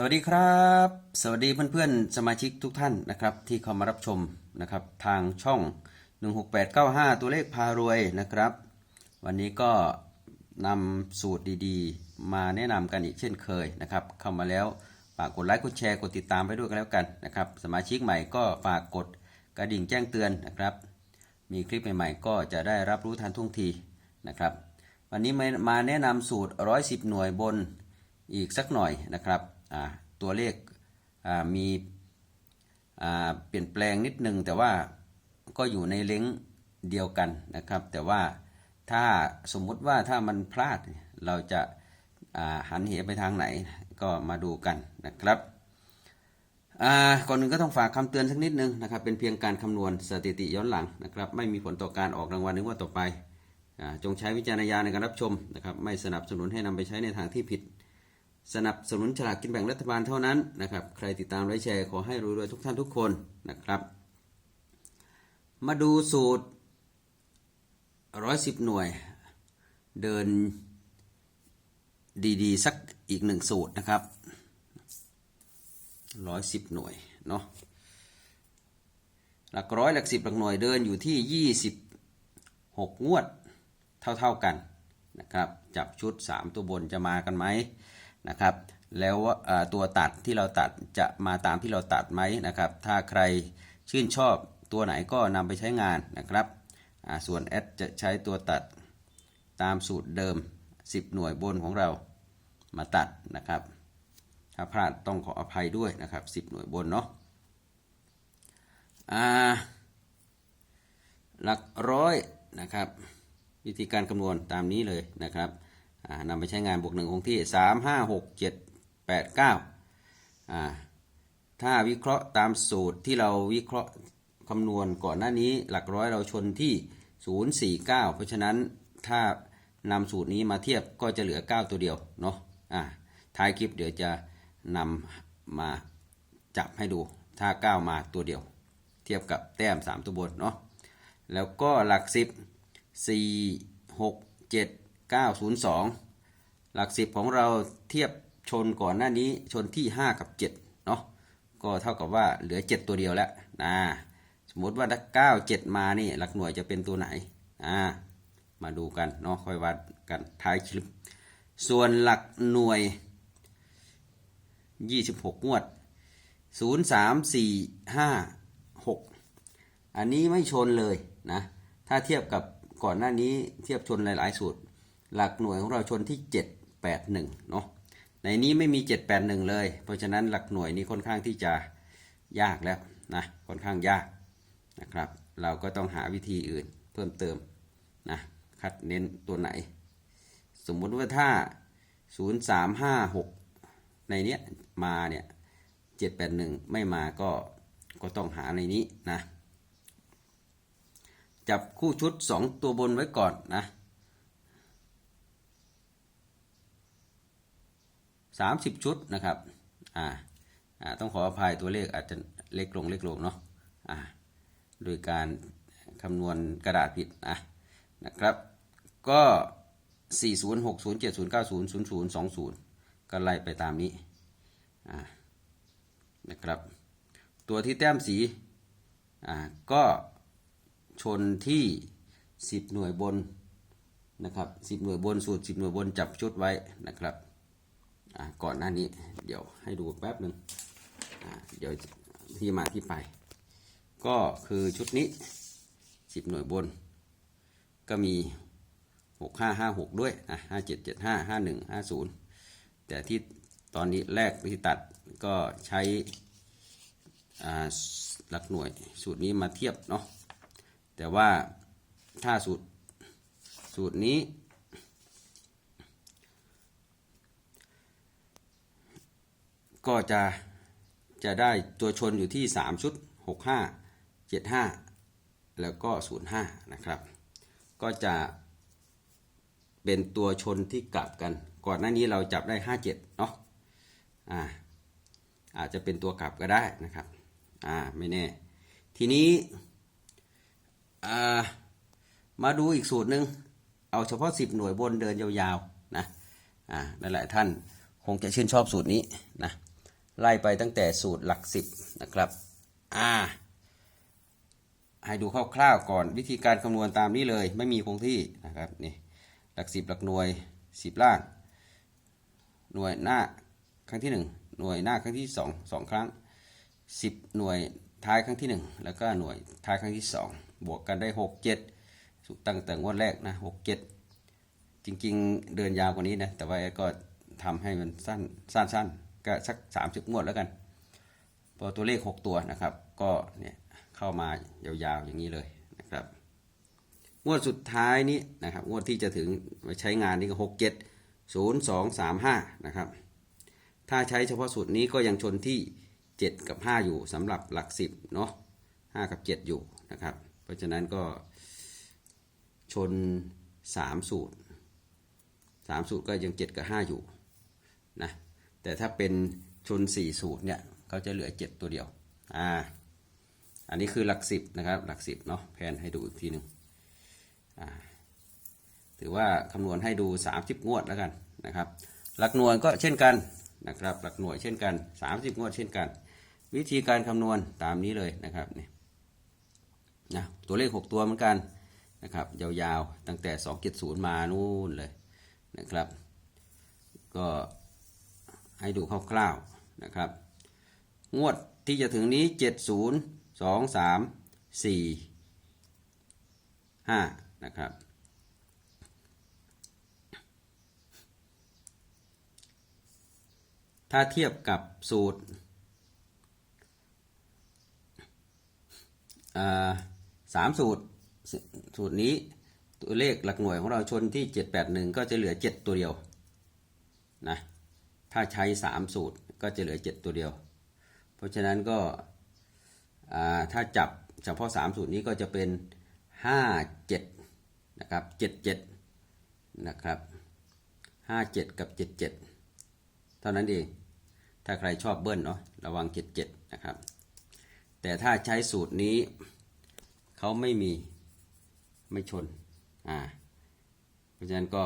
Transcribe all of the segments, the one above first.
สวัสดีครับ สวัสดีเพื่อนๆ สมาชิกทุกท่านนะครับ ที่เข้ามารับชมนะครับ ทางช่อง 16895 ตัวเลขพารวยนะครับ วันนี้ก็นำสูตรดีๆ มาแนะนำกันอีกเช่นเคยนะครับ เข้ามาแล้วฝากกดไลค์กดแชร์กดติดตามไปด้วยกันแล้วกันนะครับ สมาชิกใหม่ก็ฝากกดกระดิ่งแจ้งเตือนนะครับ มีคลิปใหม่ๆ ก็จะได้รับรู้ทันท่วงทีนะครับ วันนี้มาแนะนำสูตร 110 หน่วยบนอีกสักหน่อยนะครับ ตัวเลขมีเปลี่ยนแปลงนิดนึง แต่ว่าก็อยู่ในเล้งเดียวกันนะครับ แต่ว่าถ้าสมมุติว่าถ้ามันพลาดเราจะาหันเหไปทางไหนก็มาดูกันนะครับก่อนอื่นก็ต้องฝากคำเตือนสักนิดนึงนะครับ เป็นเพียงการคำนวณสถิติย้อนหลังนะครับ ไม่มีผลต่อการออกรางวัลในงวดต่อไปอจงใช้วิจารณญาณในการรับชมนะครับ ไม่สนับสนุนให้นำไปใช้ในทางที่ผิด สนับสนุนฉลากกินแบ่งรัฐบาลเท่านั้นนะครับ ใครติดตามไลค์แชร์ขอให้รวยๆทุกท่านทุกคนนะครับ มาดูสูตรร้อยสิบหน่วย เดินดีๆ สักอีกหนึ่งสูตรนะครับร้อยสิบหน่วยเนาะหลักร้อยหลักสิบหลักหน่วยเดินอยู่ที่ยี่สิบหกงวดเท่าๆกันนะครับ จับชุดสามตัวบนจะมากันไหม นะครับ แล้วอ่าตัวตัดที่เราตัดจะมาตามที่เราตัดไหมนะครับ ถ้าใครชื่นชอบตัวไหนก็นำไปใช้งานนะครับ ส่วนแอดจะใช้ตัวตัดตามสูตรเดิม 10 หน่วยบนของเรามาตัดนะครับ ถ้าพลาดต้องขออภัยด้วยนะครับ 10 หน่วยบนเนาะอาหลักร้อยนะครับ วิธีการคำนวณตามนี้เลยนะครับ นำไปใช้งานบวกหนึ่งคงที่3 5 6 7 8 9อ่าถ้าวิเคราะห์ตามสูตรที่เราวิเคราะห์คำนวณก่อนหน้านี้หลักร้อยเราชนที่ 049 เพราะฉะนั้นถ้านำสูตรนี้มาเทียบก็จะเหลือ 9 ตัวเดียวเนาะอ่าท้ายคลิปเดี๋ยวจะนำมาจับให้ดูถ้า 9 มาตัวเดียว เทียบกับแต้ม 3 ตัวบนเนาะแล้วก็หลัก 10 4 6 7 9 0 2 หลัก 10 ของเราเทียบชนก่อนหน้านี้ชนที่ 5 กับ 7 เนาะก็เท่ากับว่าเหลือ 7 ตัวเดียวแล้วนะสมมติว่าถ้า9 7 มานี่หลักหน่วยจะเป็นตัวไหนอ่ามาดูกันเนาะค่อยวัดกันท้ายคลิป ส่วนหลักหน่วย 26 งวด 0 3 4 5 6 อันนี้ไม่ชนเลยนะ ถ้าเทียบกับก่อนหน้านี้เทียบชนหลาย ๆ สูตร หลักหน่วยของเราชนที่ 781เนาะในนี้ไม่มี 781 เลย เพราะฉะนั้นหลักหน่วยนี้ค่อนข้างที่จะยากแล้วนะค่อนข้างยากนะครับ เราก็ต้องหาวิธีอื่นเพิ่มเติมนะคัดเน้นตัวไหน สมมุติว่าถ้า 0356 ในเนี้ยมาเนี่ย 781 ไม่มาก็ก็ต้องหาในนี้นะจับคู่ชุด 2 ตัวบนไว้ก่อนนะ 30 ชุดนะครับอ่าอ่าต้องขออภัยตัวเลขอาจจะเล็กลงเล็กลงเนาะอ่าโดยการคำนวณกระดาษผิดนะนะครับก็ 40 60 70 90 00 20 ก็ไล่ไปตามนี้อ่านะครับตัวที่แต้มสีอ่าก็ชนที่ 10 หน่วยบนนะครับ 10 หน่วยบนสูตร 10 หน่วยบนจับชุดไว้นะครับ ก่อนหน้านี้เดี๋ยวให้ดูแป๊บหนึ่งเดี๋ยวที่มาที่ไป ก็คือชุดนี้ 10 หน่วยบน ก็มี 6556 ด้วยนะ5775 51 50 แต่ที่ตอนนี้แรกที่ตัดก็ใช้หลักหน่วยสูตรนี้มาเทียบเนาะแต่ว่าถ้าสูตรสูตรนี้ ก็จะจะได้ตัวชนอยู่ที่ 3 ชุด 65 75 แล้วก็ 05 นะครับ ก็จะเป็นตัวชนที่กลับกัน ก่อนหน้านี้เราจับได้ 57 เนาะอ่าอาจจะเป็นตัวกลับก็ได้นะครับอ่าไม่แน่ ทีนี้อ่ามาดูอีกสูตรหนึ่งเอาเฉพาะ 10 หน่วยบนเดินยาวๆนะอ่าหลายๆท่านคงจะชื่นชอบสูตรนี้นะ ไล่ไปตั้งแต่สูตรหลักสิบนะครับอ่าให้ดูคร่าวๆก่อนวิธีการคำนวณตามนี้เลย ไม่มีคงที่นะครับนี่หลักสิบหลักหน่วยสิบล่าง หน่วยหน้าครั้งที่หนึ่งหน่วยหน้าครั้งที่สองสองครั้งสิบหน่วยท้ายครั้งที่หนึ่งแล้วก็หน่วยท้ายครั้งที่สองบวกกันได้หกเจ็ดตั้งแต่งวดแรกนะหกเจ็ดจริงๆ เดินยาวกว่านี้นะแต่ว่าก็ทำให้มันสั้นสั้นๆ ก็สักสามสิบงวดแล้วกัน พอตัวเลข 6 ตัวนะครับ ก็เนี่ยเข้ามายาวๆอย่างนี้เลยนะครับ งวดสุดท้ายนี้นะครับ งวดที่จะถึงใช้งานนี่ก็หกเจ็ดศูนย์สองสามห้านะครับ ถ้าใช้เฉพาะสูตรนี้ก็ยังชนที่ 7 กับ 5 อยู่สำหรับหลัก 10เนาะ5กับ 7 อยู่นะครับ เพราะฉะนั้นก็ชน 3 สูตร 3 สูตรก็ยัง 7 กับ 5 อยู่นะ แต่ถ้าเป็นชน4สูตรเนี่ยเขาจะเหลือ7ตัวเดียว อ่า อันนี้คือหลัก10นะครับ หลัก10เนาะแผนให้ดูอีกทีหนึ่งอ่า ถือว่าคำนวณให้ดู30งวดแล้วกันนะครับ หลักหน่วยก็เช่นกันนะครับ หลักหน่วยเช่นกัน30งวดเช่นกัน วิธีการคำนวณตามนี้เลยนะครับนี่นะตัวเลข6ตัวเหมือนกันนะครับ ยาวๆตั้งแต่270มานู่นเลยนะครับ ก็ ให้ดูคร่าวๆนะครับ งวดที่จะถึงนี้ 70 2 3 4 5 นะครับ ถ้าเทียบกับสูตรสามสูตรสสูตรนี้ตัวเลขหลักหน่วยของเราชนที่ 781 ก็จะเหลือ 7 ตัวเดียวนะ ถ้าใช้ 3 สูตรก็จะเหลือ 7 ตัวเดียว เพราะฉะนั้นก็ถ้าจับเฉพาะ 3 สูตรนี้ก็จะเป็น 5 7 นะครับ 77 นะครับ 57 กับ 77 เท่านั้นเอง ถ้าใครชอบเบิ้ลเนาะระวัง 77 นะครับ แต่ถ้าใช้สูตรนี้เขาไม่มีไม่ชน อ่า เพราะฉะนั้นก็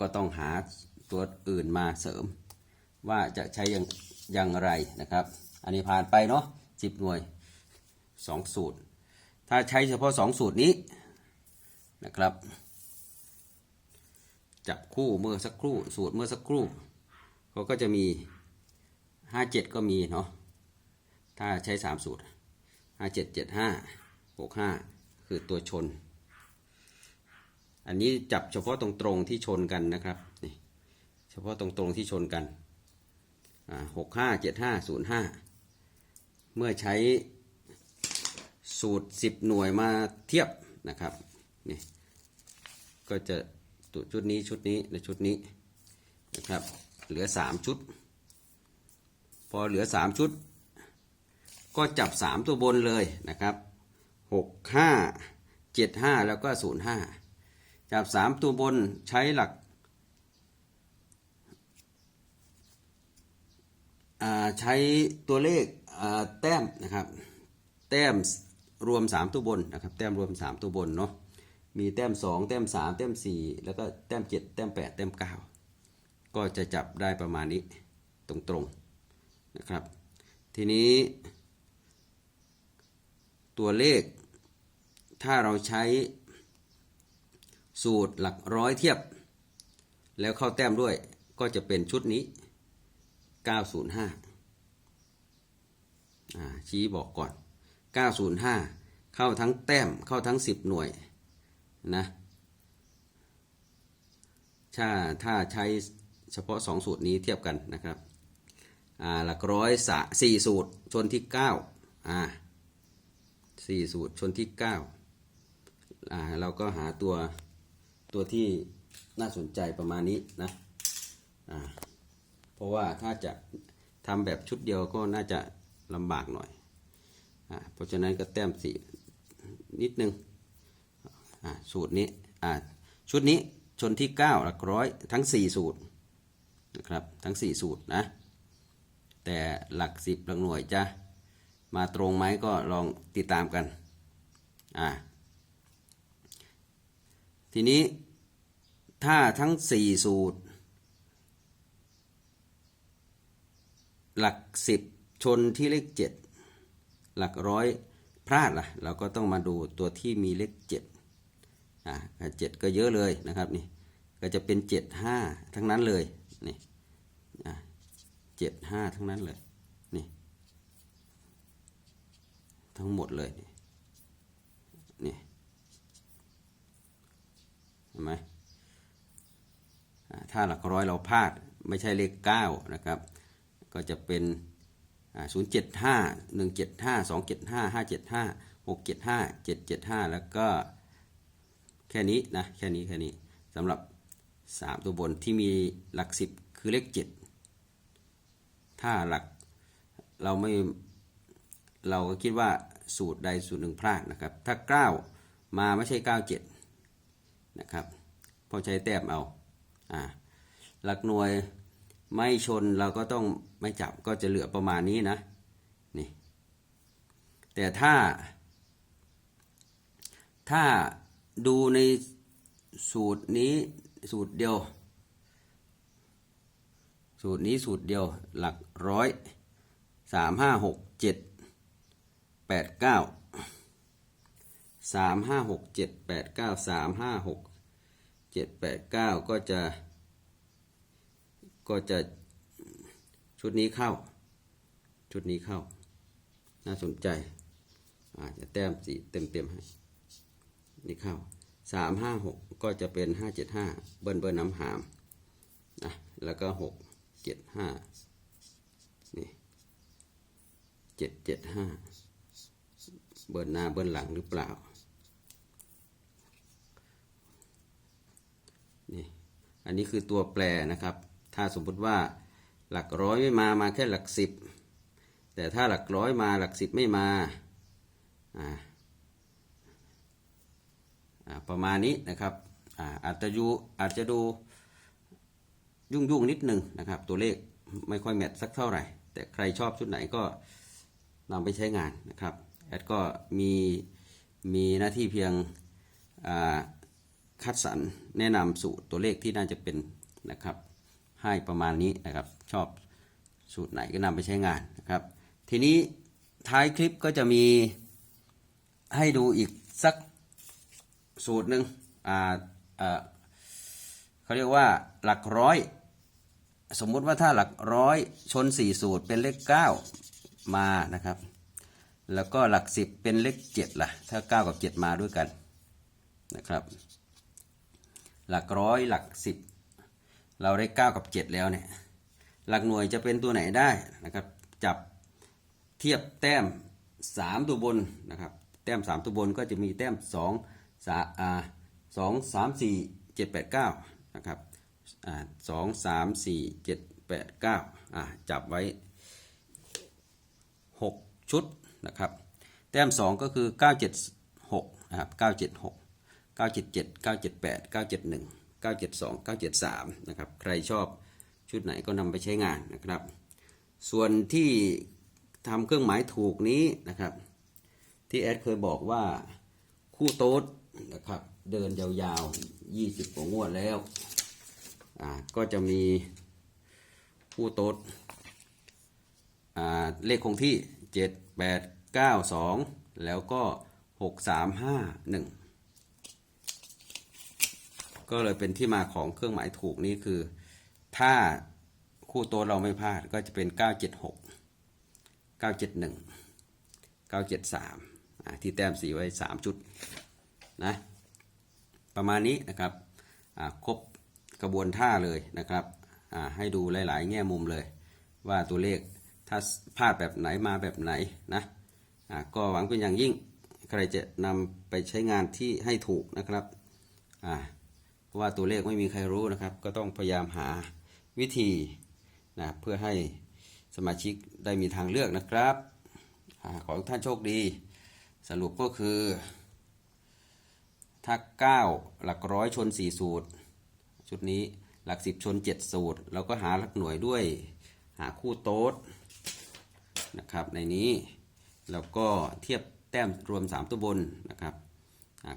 ก็ต้องหา ตัวอื่นมาเสริม ว่าจะใช้อย่างอย่างไรนะครับ อันนี้ผ่านไปเนาะ10หน่วย 2 สูตร ถ้าใช้เฉพาะ 2 สูตรนี้นะครับ จับคู่เมื่อสักครู่สูตรเมื่อสักครู่เขาก็จะมี 57 ก็มีเนาะถ้าใช้ 3 สูตร 57 75 65 คือตัวชน อันนี้จับเฉพาะตรงตรงๆที่ชนกันนะครับนี่ ฉพาะตรงตรงๆที่ชนกันหกห้าเจ็ดห้าศูนย์ห้าเมื่อใช้สูตร10หน่วยมาเทียบนะครับนี่ก็จะตัวชุดนี้ชุดนี้และชุดนี้นะครับเหลือ3ชุด พอเหลือ3ชุด ก็จับ3ตัวบนเลยนะครับ6 5 7 5แล้วก็0 5จับ3ตัวบนใช้หลักอ่า ใช้ตัวเลขแต้มนะครับ แต้มรวม 3 ตัวบนนะครับ แต้มรวม 3 ตัวบนเนาะ มีแต้ม 2 แต้ม 3 แต้ม 4 แล้วก็แต้ม 7 แต้ม 8 แต้ม 9 ก็จะจับได้ประมาณนี้ตรงๆนะครับ ทีนี้ ตัวเลข ถ้าเราใช้สูตรหลักร้อยเทียบ แล้วเข้าแต้มด้วยก็จะเป็นชุดนี้ 905อ่าชี้บอกก่อน 905 เข้าทั้งแต้มเข้าทั้ง 10 หน่วยนะถ้าถ้าใช้เฉพาะ 2 สูตรนี้เทียบกันนะครับอ่าหลักร้อยสะสี่สูตรชนที่9อ่าสี่สูตรชนที่9อ่าเราก็หาตัวตัวที่น่าสนใจประมาณนี้นะอ่า เพราะว่าถ้าจะทำแบบชุดเดียวก็น่าจะลำบากหน่อยอ่าเพราะฉะนั้นก็แต้มสีนิดนึงอ่าสูตรนี้อ่าชุดนี้ชนที่ 9 หลักร้อยทั้ง 4 สูตรนะครับทั้ง 4 สูตรนะแต่หลัก 10 หลักหน่วยจะมาตรงไหมก็ลองติดตามกันอ่าทีนี้ถ้าทั้ง 4 สูตร หลักสิบชนที่เลขเจ็ดหลักร้อยพลาดล่ะ เราก็ต้องมาดูตัวที่มีเลขเจ็ดอ่าเจ็ดก็เยอะเลยนะครับนี่ก็จะเป็นเจ็ดห้าทั้งนั้นเลยนี่อ่าเจ็ดห้าทั้งนั้นเลยนี่ทั้งหมดเลยนี่นี่เห็นไหมอ่าถ้าหลักร้อยเราพลาดไม่ใช่เลข9นะครับ ก็จะเป็นศูนย์เจ็ดห้าหนึ่งเจ็ดห้าสองเจ็ดห้าห้าเจ็ดห้าหกเจ็ดห้าเจ็ดเจ็ดห้าแล้วก็แค่นี้นะแค่นี้แค่นี้สำหรับ 3 ตัวบนที่มีหลัก 10 คือเลข 7 ถ้าหลักเราไม่เราก็คิดว่าสูตรใดสูตรหนึ่งพลาดนะครับ ถ้า 9 มาไม่ใช่ 97 นะครับพอใช้แต้มเอาอ่าหลักหน่วย ไม่ชนเราก็ต้องไม่จับก็จะเหลือประมาณนี้นะนี่แต่ถ้า ถ้าดูในสูตรนี้สูตรเดียว สูตรนี้สูตรเดียวหลักร้อยสามห้าหกเจ็ดแปดเก้าสามห้าหกเจ็ดแปดเก้าสามห้าหกเจ็ดแปดเก้าก็จะ ก็จะชุดนี้เข้า ชุดนี้เข้า น่าสนใจอาจจะแต้มสีเต็มเต็มให้นี่เข้าสามห้าหกก็จะเป็นห้าเจ็ดห้าเบิ้ลเบิ้ลน้ำหามนะแล้วก็หกเจ็ดห้านี่เจ็ดเจ็ดห้าเบิ้ลหน้าเบิ้ลหลังหรือเปล่านี่อันนี้คือตัวแปรนะครับ ถ้าสมมติว่าหลักร้อยไม่มามาแค่หลักสิบแต่ถ้าหลักร้อยมาหลักสิบไม่มาประมาณนี้นะครับอาอาจจะดูอาจจะดูยุ่งยุ่งนิดหนึ่งนะครับ ตัวเลขไม่ค่อยแมทสักเท่าไหร่ แต่ใครชอบชุดไหนก็นำไปใช้งานนะครับแอดก็มีมีหน้าที่เพียงคัดสรรแนะนำสูตรตัวเลขที่น่าจะเป็นนะครับ ให้ประมาณนี้นะครับ ชอบสูตรไหนก็นำไปใช้งานนะครับ ทีนี้ท้ายคลิปก็จะมีให้ดูอีกสักสูตรหนึ่งอ่าอ่าเขาเรียกว่าหลักร้อย สมมุติว่าถ้าหลักร้อยชนสี่สูตรเป็นเลขเก้ามานะครับ แล้วก็หลักสิบเป็นเลขเจ็ดล่ะ ถ้าเก้ากับเจ็ดมาด้วยกันนะครับ หลักร้อยหลักสิบ เราได้เก้ากับเจ็ดแล้วเนี่ย หลักหน่วยจะเป็นตัวไหนได้นะครับ จับเทียบแต้มสามตัวบนนะครับ แต้มสามตัวบนก็จะมีแต้มสองสอ่าสองสามสี่เจ็ดแปดเก้านะครับอ่าสองสามสี่เจ็ดแปดเก้าอ่าจับไว้หกชุดนะครับ แต้มสองก็คือเก้าเจ็ดหกนะครับเก้าเจ็ดหก977 978 971 972 973นะครับใครชอบชุดไหนก็นำไปใช้งานนะครับ ส่วนที่ทำเครื่องหมายถูกนี้นะครับ ที่แอดเคยบอกว่าคู่โต๊ดนะครับเดินยาวๆ 20 กว่างวดแล้วอ่าก็จะมีคู่โต๊ดอ่าเลขคงที่ 7 8 9 2 แล้วก็ 6 3 5 1 ก็เลยเป็นที่มาของเครื่องหมายถูกนี้คือ ถ้าคู่ต๊ะเราไม่พลาดก็จะเป็น 976 971 973อ่าที่แต้มสีไว้ 3 จุดนะประมาณนี้นะครับครบกระบวนท่าเลยนะครับให้ดูหลาย ๆ แง่มุมเลย ว่าตัวเลขถ้าพลาดแบบไหนมาแบบไหนนะก็หวังเป็นอย่างยิ่ง ใครจะนำไปใช้งานที่ให้ถูกนะครับอ่า ว่าตัวเลขไม่มีใครรู้นะครับ ก็ต้องพยายามหาวิธีนะเพื่อให้สมาชิกได้มีทางเลือกนะครับอขอทุกท่านโชคดี สรุปก็คือถ้า 9 หลักร้อยชน 4 สูตร ชุดนี้หลัก 10 ชน 7 สูตร เราก็หาหลักหน่วยด้วยหาคู่โต๊ดนะครับในนี้แล้วก็เทียบแต้มรวม 3 ตัวบนนะครับ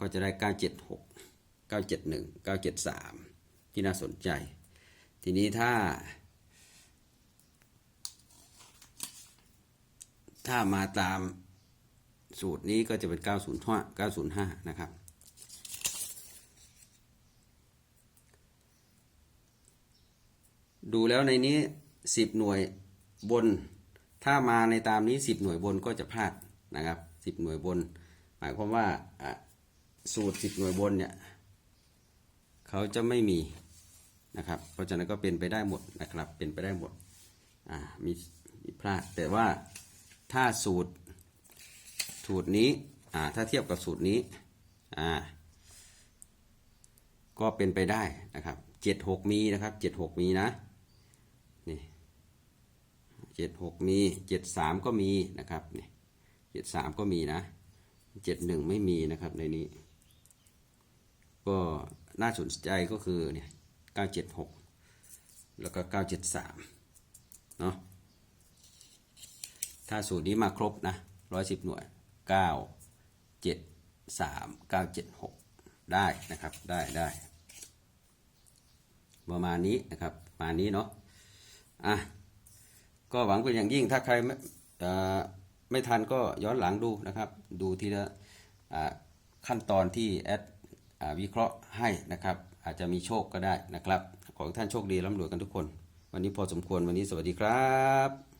ก็จะได้ 976 971 973 ที่น่าสนใจ ทีนี้ถ้า ถ้ามาตามสูตรนี้ก็จะเป็น 905 905 นะครับ ดูแล้วในนี้ 10 หน่วยบน ถ้ามาในตามนี้ 10 หน่วยบนก็จะพลาดนะครับ 10 หน่วยบน หมายความว่าสูตร 10 หน่วยบนเนี่ย เขาจะไม่มีนะครับ เพราะฉะนั้นก็เป็นไปได้หมดนะครับ เป็นไปได้หมดอ่ามีมีพลาด แต่ว่าถ้าสูตรสูตรนี้อ่าถ้าเทียบกับสูตรนี้อ่าก็เป็นไปได้นะครับเจ็ดหกมีนะครับเจ็ดหกมีนะนี่เจ็ดหกมีเจ็ดสามก็มีนะครับนี่เจ็ดสามก็มีนะเจ็ดหนึ่งไม่มีนะครับในนี้ ก็ น่าสนใจก็คือเนี่ยเก้าเจ็ดหกแล้วก็เก้าเนาะถ้าสูตรนี้มาครบนะร้อยสิบหน่วยเก้าเจ็ดสามเก้าเจ็ดหกได้นะครับ ได้ได้ประมาณนี้นะครับประมาณนี้เนาะ อะ ก็หวังเป็นอย่างยิ่ง ถ้าใครไม่ไม่ทันก็ย้อนหลังดูนะครับ ดูทีละขั้นตอนที่แอด วิเคราะห์ให้นะครับ อาจจะมีโชคก็ได้นะครับ ขอให้ท่านโชคดีร่ำรวยกันทุกคน วันนี้พอสมควรวันนี้สวัสดีครับ